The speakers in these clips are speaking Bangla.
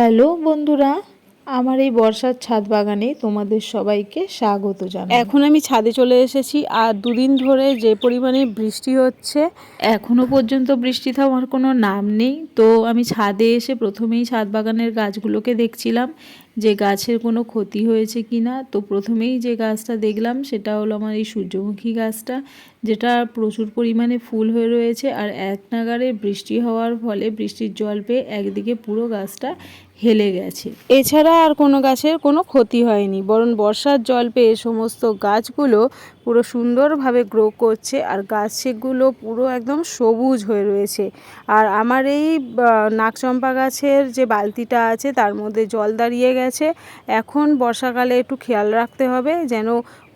হ্যালো বন্ধুরা, আমার এই বর্ষার ছাদ বাগানে তোমাদের সবাইকে স্বাগত জানাই। এখন আমি ছাদে চলে এসেছি আর দুদিন ধরে যে পরিমাণে বৃষ্টি হচ্ছে, এখনও পর্যন্ত বৃষ্টি থামার কোনো নাম নেই। তো আমি ছাদে এসে প্রথমেই ছাদ বাগানের গাছগুলোকে দেখছিলাম, যে গাছের কোনো ক্ষতি হয়েছে কি না তো প্রথমেই যে গাছটা দেখলাম, সেটা হলো আমার এই সূর্যমুখী গাছটা, যেটা প্রচুর পরিমাণে ফুল হয়ে রয়েছে। আর এক নাগারে বৃষ্টি হওয়ার ফলে বৃষ্টির জল পেয়ে একদিকে পুরো গাছটা হেলে গেছে। এছাড়া আর কোনো গাছের কোনো ক্ষতি হয়নি, বরং বর্ষার জল পেয়ে সমস্ত গাছগুলো পুরো সুন্দরভাবে গ্রো করছে আর গাছগুলো পুরো একদম সবুজ হয়ে রয়েছে। আর আমার এই নাকচম্পা গাছের যে বালতিটা আছে তার মধ্যে জল দাঁড়িয়ে গেছে। এখন বর্ষাকালে একটু খেয়াল রাখতে হবে যেন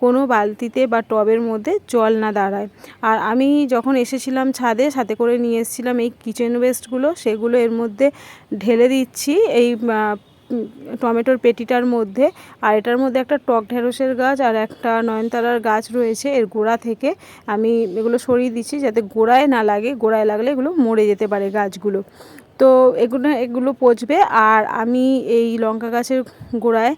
কোনো বালতিতে বা টবের মধ্যে জল না দাঁড়ায়। আর আমি যখন এসেছিলাম ছাদে, সাথে করে নিয়ে এসেছিলাম এই কিচেন ওয়েস্টগুলো, সেগুলো এর মধ্যে ঢেলে দিচ্ছি এই টমেটোর পেটিটার মধ্যে। আর এটার মধ্যে একটা টক ঢেঁড়সের গাছ আর একটা নয়নতারার গাছ রয়েছে এর গোড়া থেকে। আমি এগুলো সরিয়ে দিচ্ছি যাতে গোড়ায় না লাগে, গোড়ায় লাগলে এগুলো মরে যেতে পারে গাছগুলো। তো এগুলো এগুলো পচবে আর আমি এই লঙ্কা গাছের গোড়ায়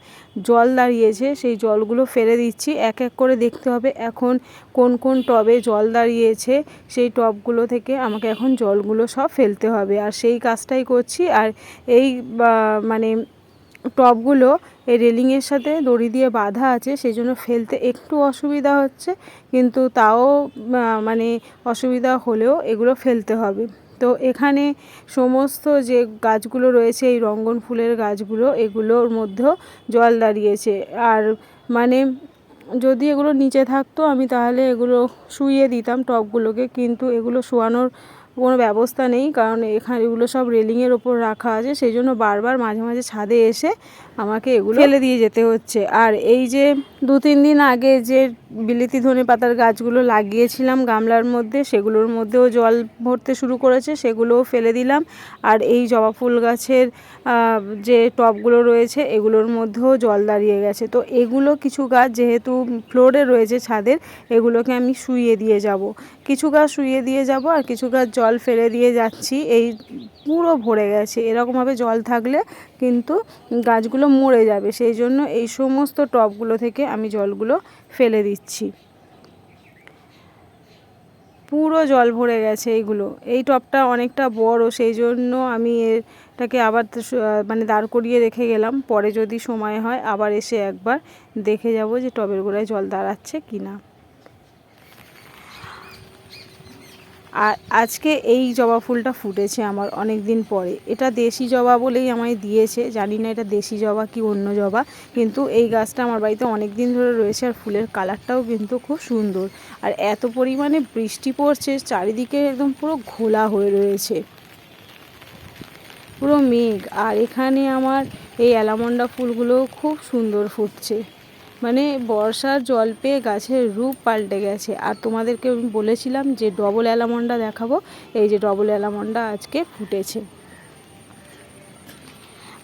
জল দাঁড়িয়েছে, সেই জলগুলো ফেলে দিচ্ছি। এক এক করে দেখতে হবে এখন কোন কোন টবে জল দাঁড়িয়েছে, সেই টবগুলো থেকে আমাকে এখন জলগুলো সব ফেলতে হবে। আর সেই কাজটাই করছি আর এই মানে টবগুলো এই রেলিংয়ের সাথে দড়ি দিয়ে বাঁধা আছে সেই জন্য ফেলতে একটু অসুবিধা হচ্ছে, কিন্তু তাও মানে অসুবিধা হলেও এগুলো ফেলতে হবে। তো এখানে সমস্ত যে গাছগুলো রয়েছে, এই রঙ্গন ফুলের গাছগুলো, এগুলোর মধ্যেও জল দাঁড়িয়েছে। আর মানে যদি এগুলো নিচে থাকতো, আমি তাহলে এগুলো শুইয়ে দিতাম টবগুলোকে কিন্তু এগুলো শোয়ানোর কোনো ব্যবস্থা নেই কারণ এখানে এগুলো সব রেলিংয়ের ওপর রাখা আছে সেই জন্য বারবার মাঝে মাঝে ছাদে এসে আমাকে এগুলো ফেলে দিয়ে যেতে হচ্ছে। আর এই যে দু তিন দিন আগে যে বিলিতি ধনে পাতার গাছগুলো লাগিয়েছিলাম গামলার মধ্যে সেগুলোর মধ্যেও জল ভরতে শুরু করেছে সেগুলোও ফেলে দিলাম। আর এই জবা ফুল গাছের যে টবগুলো রয়েছে এগুলোর মধ্যেও জল দাঁড়িয়ে গেছে। তো এগুলো কিছু গাছ যেহেতু ফ্লোরে রয়েছে ছাদের এগুলোকে আমি শুইয়ে দিয়ে যাব। কিছু গাছ শুইয়ে দিয়ে যাব আর কিছু গাছ জল ফেলে দিয়ে যাচ্ছি। এই পুরো ভরে গেছে। এরকমভাবে জল থাকলে কিন্তু গাছগুলো মরে যাবে। সেই জন্য এই সমস্ত টবগুলো থেকে আমি জলগুলো ফেলে দিচ্ছি। পুরো জল ভরে গেছে এইগুলো। এই টবটা অনেকটা বড়, সেই জন্য আমি এটাকে আবার মানে দাঁড় করিয়ে রেখে গেলাম। পরে যদি সময় হয়, আবার এসে একবার দেখে যাব যে টবের গোড়ায় জল দাঁড়াচ্ছে কি না আর আজকে এই জবা ফুলটা ফুটেছে আমার অনেক দিন পরে। এটা দেশি জবা বলেই আমায় দিয়েছে। জানি না এটা দেশি জবা কি অন্য জবা, কিন্তু এই গাছটা আমার বাড়িতে অনেক দিন ধরে রয়েছে আর ফুলের কালারটাও কিন্তু খুব সুন্দর। আর এত পরিমাণে বৃষ্টি পড়ছে, চারিদিকে একদম পুরো ঘোলা হয়ে রয়েছে। পুরো মেঘ। আর এখানে আমার এই অ্যালামন্ডা ফুলগুলো খুব সুন্দর ফুটছে। মানে বর্ষার জল পেয়ে গাছের রূপ পাল্টে গেছে। আর তোমাদেরকে আমি বলেছিলাম যে ডবল অ্যালামন্ডা দেখাবো। এই যে ডবল অ্যালামন্ডা আজকে ফুটেছে।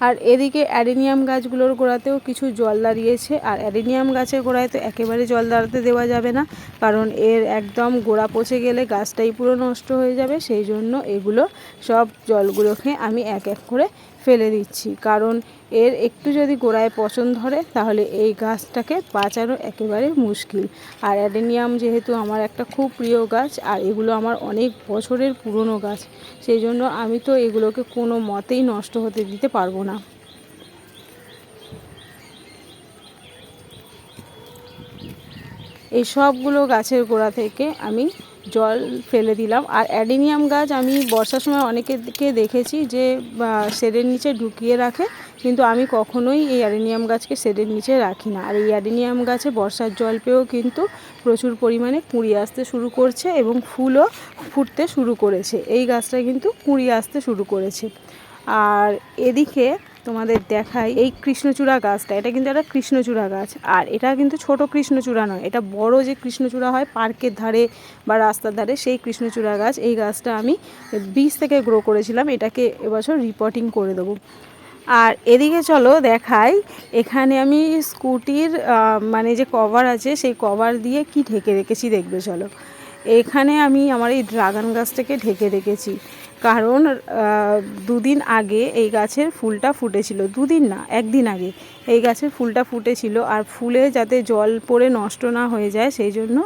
আর এদিকে অ্যাডেনিয়াম গাছগুলোর গোড়াতেও কিছু জল দাঁড়িয়েছে। আর অ্যাডেনিয়াম গাছের গোড়ায় তো একেবারে জল দাঁড়াতে দেওয়া যাবে না। কারণ এর একদম গোড়া পচে গেলে গাছটাই পুরো নষ্ট হয়ে যাবে। সেই জন্য এগুলো সব জলগুলোকে আমি এক এক করে ফেলে দিচ্ছি। কারণ এর একটু যদি গোড়ায় পচন ধরে, তাহলে এই গাছটাকে বাঁচানো একেবারে মুশকিল। আর অ্যাডেনিয়াম যেহেতু আমার একটা খুব প্রিয় গাছ, আর এগুলো আমার অনেক বছরের পুরনো গাছ, সেই জন্য আমি তো এগুলোকে কোনো মতেই নষ্ট হতে দিতে পারব না। এই সবগুলো গাছের গোড়া থেকে আমি জল ফেলে দিলাম। আর অ্যাডেনিয়াম গাছ আমি বর্ষার সময় অনেকেকে দেখেছি যে শেডের নিচে ঢুকিয়ে রাখে, কিন্তু আমি কখনোই এই অ্যাডেনিয়াম গাছকে শেডের নিচে রাখি না। আর এই অ্যাডেনিয়াম গাছে বর্ষার জল পেয়েও কিন্তু প্রচুর পরিমাণে কুঁড়ি আসতে শুরু করছে এবং ফুলও ফুটতে শুরু করেছে। এই গাছটা কিন্তু কুঁড়ি আসতে শুরু করেছে। আর এদিকে তোমাদের দেখাই এই কৃষ্ণচূড়া গাছটা। এটা কিন্তু একটা কৃষ্ণচূড়া গাছ। আর এটা কিন্তু ছোট কৃষ্ণচূড়া নয়, এটা বড় যে কৃষ্ণচূড়া হয় পার্কের ধারে বা রাস্তার ধারে, সেই কৃষ্ণচূড়া গাছ। এই গাছটা আমি বীজ থেকে গ্রো করেছিলাম, এটাকে এবছর রিপোর্টিং করে দেবো। আর এদিকে চলো দেখাই, এখানে আমি স্কুটির মানে যে কভার আছে, সেই কভার দিয়ে কি ঢেকে রেখেছি দেখবে চলো। এখানে আমি আমার এই ড্রাগন গাছটাকে ঢেকে রেখেছি। কারণ দুদিন আগে এই গাছের ফুলটা ফুটেছিল, দুদিন না, একদিন আগে এই গাছের ফুলটা ফুটেছিল আর ফুলে যাতে জল পড়ে নষ্ট না হয়ে যায় সেই জন্য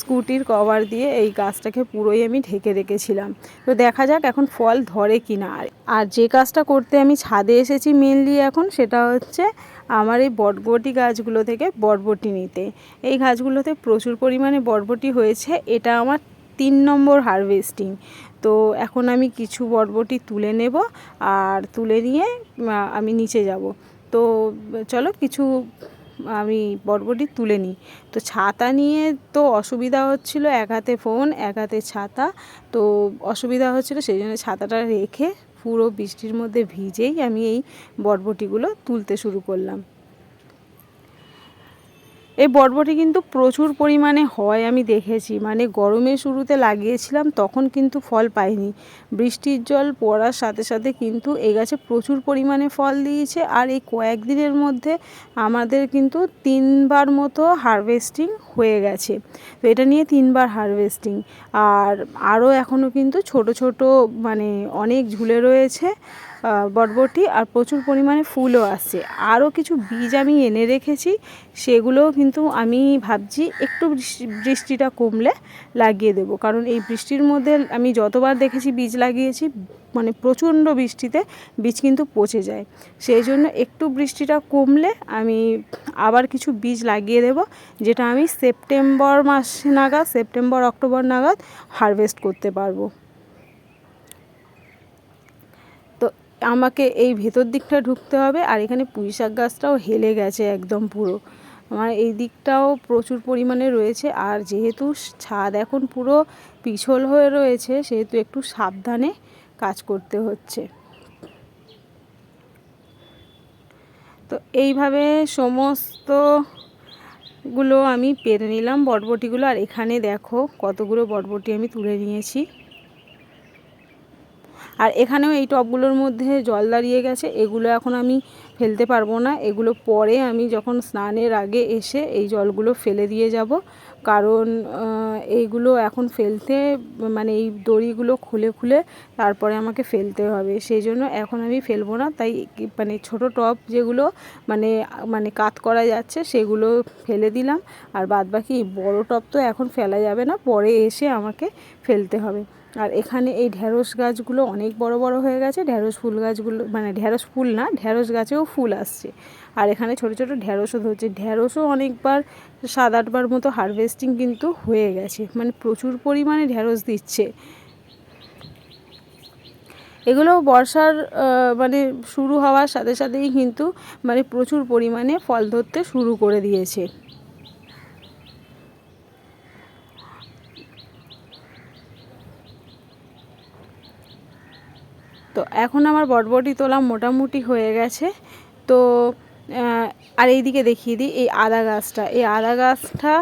স্কুটির কভার দিয়ে এই গাছটাকে পুরোই আমি ঢেকে রেখেছিলাম। তো দেখা যাক এখন ফল ধরে কি না আর- যে কাজটা করতে আমি ছাদে এসেছি মেনলি এখন সেটা হচ্ছে আমার এই বটবটি গাছগুলো থেকে বটবটি নিতে। এই গাছগুলোতে প্রচুর পরিমাণে বটবটি হয়েছে, এটা আমার তিন নম্বর হারভেস্টিং তো এখন আমি কিছু বটবটি তুলে নেব আর তুলে নিয়ে আমি নিচে যাব। তো চলো কিছু, আমি বটবটি তুলে নিই। তো ছাতা নিয়ে তো অসুবিধা হচ্ছিল, এক হাতে ফোন, এক হাতে ছাতা। তো অসুবিধা হচ্ছিল সেই জন্য ছাতাটা রেখে পুরো বৃষ্টির মধ্যে ভিজেই আমি এই বটবটিগুলো তুলতে শুরু করলাম। এই বরবটি কিন্তু প্রচুর পরিমাণে হয়, আমি দেখেছি। মানে গরমের শুরুতে লাগিয়েছিলাম, তখন কিন্তু ফল পাইনি। বৃষ্টির জল পড়ার সাথে সাথে কিন্তু এই গাছে প্রচুর পরিমাণে ফল দিয়েছে। আর এই কয়েকদিনের মধ্যে আমাদের কিন্তু তিনবার মতো হারভেস্টিং হয়ে গেছে। তো এটা নিয়ে তিনবার হারভেস্টিং আর আরও এখনও কিন্তু ছোট ছোট মানে অনেক ঝুলে রয়েছে বটবটি আর প্রচুর পরিমাণে ফুলও আসছে আরও কিছু বীজ আমি এনে রেখেছি, সেগুলোও কিন্তু আমি ভাবছি একটু বৃষ্টিটা কমলে লাগিয়ে দেব। কারণ এই বৃষ্টির মধ্যে আমি যতবার দেখেছি বীজ লাগিয়েছি মানে প্রচণ্ড বৃষ্টিতে বীজ কিন্তু পচে যায়। সেই জন্য একটু বৃষ্টিটা কমলে আমি আবার কিছু বীজ লাগিয়ে দেব, যেটা আমি সেপ্টেম্বর মাস নাগাদ, সেপ্টেম্বর, অক্টোবর নাগাদ হারভেস্ট করতে পারব। তো আমাকে এই ভেতর দিকটা ঢুকতে হবে, আর এখানে পুঁই শাক গাছটাও হেলে গেছে একদম পুরো। আমার এই দিকটাও প্রচুর পরিমাণে রয়েছে, আর যেহেতু ছাদ এখন পুরো পিছল হয়ে রয়েছে, সেহেতু একটু সাবধানে কাজ করতে হচ্ছে। তো এইভাবে সমস্তগুলো আমি পেরে নিলাম বটবটিগুলো। আর এখানে দেখো কতগুলো বটবটি আমি তুলে নিয়েছি। আর এখানেও এই টবগুলোর মধ্যে জল দাঁড়িয়ে গেছে। এগুলো এখন আমি ফেলতে পারব না। এগুলো পরে আমি যখন স্নানের আগে এসে এই জলগুলো ফেলে দিয়ে যাব, কারণ এইগুলো এখন ফেলতে মানে এই দড়িগুলো খুলে খুলে তারপরে আমাকে ফেলতে হবে। সেই জন্য এখন আমি ফেলব না, তাই মানে ছোট টব যেগুলো মানে মানে কাত করা যাচ্ছে সেগুলো ফেলে দিলাম। আর বাদ বাকি বড় টব তো এখন ফেলা যাবে না, পরে এসে আমাকে ফেলতে হবে। আর এখানে এই ঢ্যাঁড়স গাছগুলো অনেক বড় বড় হয়ে গেছে। ঢ্যাঁড়স ফুল গাছগুলো মানে ঢ্যাঁড়স ফুল না ঢ্যাঁড়স গাছেও ফুল আসছে। আর এখানে ছোট ছোট ঢ্যাঁড়সও ধরছে। ঢ্যাঁড়সও অনেকবার, সাত আটবার মতো হারভেস্টিং কিন্তু হয়ে গেছে। মানে প্রচুর পরিমাণে ঢ্যাঁড়স দিচ্ছে। এগুলো বর্ষার মানে শুরু হওয়ার সাথে সাথেই কিন্তু মানে প্রচুর পরিমাণে ফল ধরতে শুরু করে দিয়েছে। তো এখন আমার বটবটি তোলা মোটামুটি হয়ে গেছে। তো আর এইদিকে দেখিয়ে দিই, এই আদা গাছটা। এই আদা গাছটা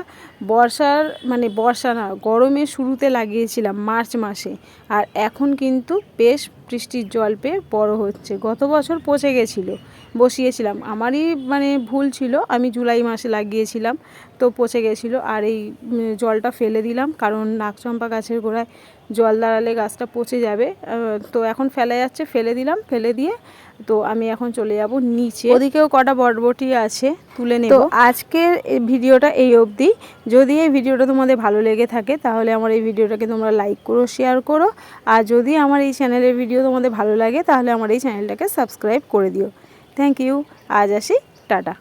বর্ষার মানে বর্ষা না, গরমের শুরুতে লাগিয়েছিলাম মার্চ মাসে। আর এখন কিন্তু বেশ বৃষ্টির জল পেয়ে বড় হচ্ছে। গত বছর পচে গেছিল, বসিয়েছিলাম। আমারই মানে ভুল ছিল, আমি জুলাই মাসে লাগিয়েছিলাম, তো পচে গেছিল। আর এই জলটা ফেলে দিলাম, কারণ নাকচম্পা গাছের গোড়ায় জল দাঁড়ালে গাছটা পচে যাবে। তো এখন ফেলা যাচ্ছে, ফেলে দিলাম, ফেলে দিয়ে তো আমি এখন চলে যাব নিচে। ওদিকেও কটা বটবটি আছে, তুলে নেব। আজকের ভিডিওটা এই অবধি। যদি এই ভিডিওটা তোমাদের ভালো লেগে থাকে, তাহলে আমার এই ভিডিওটাকে তোমরা লাইক করো, শেয়ার করো। আর যদি আমার এই চ্যানেলের ভিডিও তোমাদের ভালো লাগে, তাহলে আমার এই চ্যানেলটাকে সাবস্ক্রাইব করে দিও। Thank you. আজ আসি। টাটা।